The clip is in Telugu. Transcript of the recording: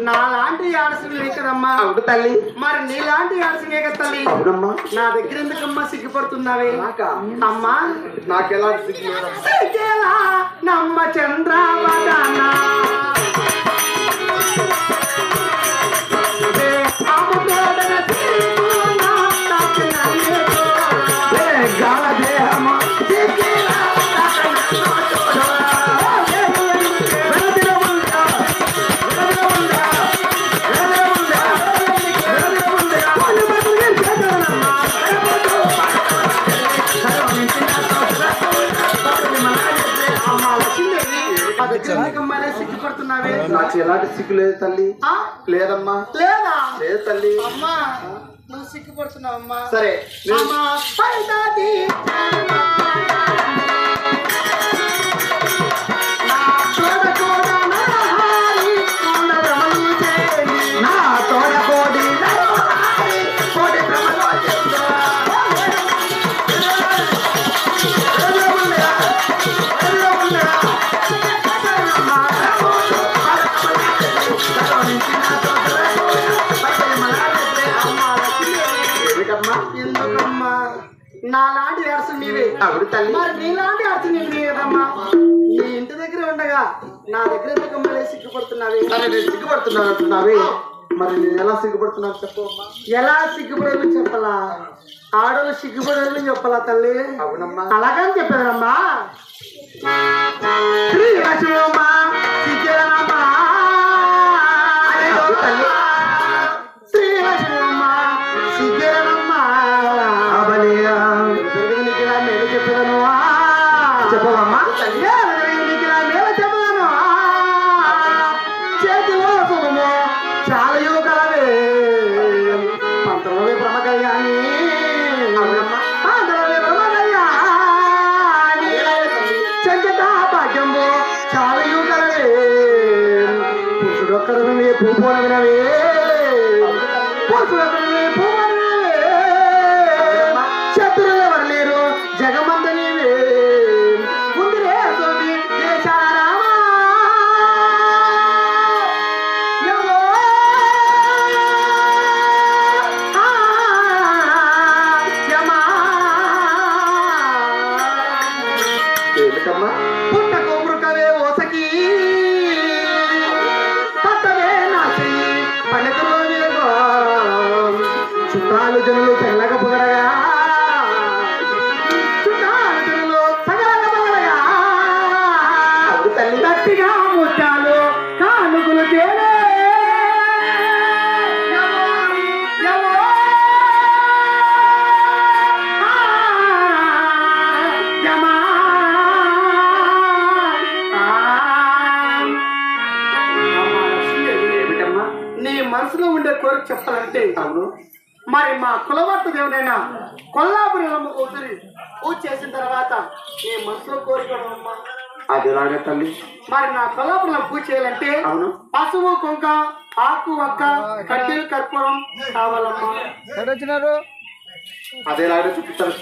నాలాంటి ఆడసింగే కదమ్మా అవును తల్లి. మరి నీలాంటి ఆడసింగే కదా తల్లి అవునమ్మా. నా దగ్గర ఎందుకమ్మా సిగ్గుపడుతున్నావే? అమ్మా. నాకెలా నమ్మ చంద్రావదన సిగ్గుపడుతున్నావే. నాకు ఎలాంటి సిగ్గు లేదు తల్లి? లేదమ్మా. లేదా? లేదు తల్లి. అమ్మా నువ్వు సిగ్గుపడుతున్నావు అమ్మా సరే నాలాంటి అరసు నీవే. తల్లి. మరి నీలాంటి అరసు నీవే కదమ్మా నీ ఇంటి దగ్గర ఉండగా నా దగ్గర ఇలా సిగ్గుపడుతున్నావే? సరే నేను సిగ్గుపడుతున్నాను అంటున్నావే. మరి నేను ఎలా సిగ్గుపడుతున్నాను చెప్పు ఎలా సిగ్గుపడేది చెప్పలా? ఆడలు సిగ్గుపడేది చెప్పలా తల్లి? అవునమ్మా. అలాగని చెప్పానమ్మా శ్రీ చెప్పవమ్మా? చేతిలో శుభము చాలా యువకలవే పంతొమ్మిది బ్రహ్మ పంతొమ్మిది చెంచట భాగ్యంబు. పురుషుడొక్కరు పూపోనవినవే ఏమిటమ్మా పుట్టకు మృకవే ఓసకి. పట్టవే నాసి పల్లెటూరు వెలుగు చుట్టాలు జనులు నీ మనసులో ఉండే కోరిక చెప్పాలంటే అవును మరి మా కులవర్త దేవుడైనా కొల్లాపురి అమ్మ కూతురి పూజ చేసిన తర్వాత నీ మనసులో కోరిక అమ్మా అది ఎలాగ తల్లి? మరి నా కొల్లాపురం పూజ చేయాలంటే అవును. పసుపు కుంక ఆకు ఒక్క కడ్డీలు కర్పూరం కావాలమ్మా. అది ఎలాగ చూపిస్తాను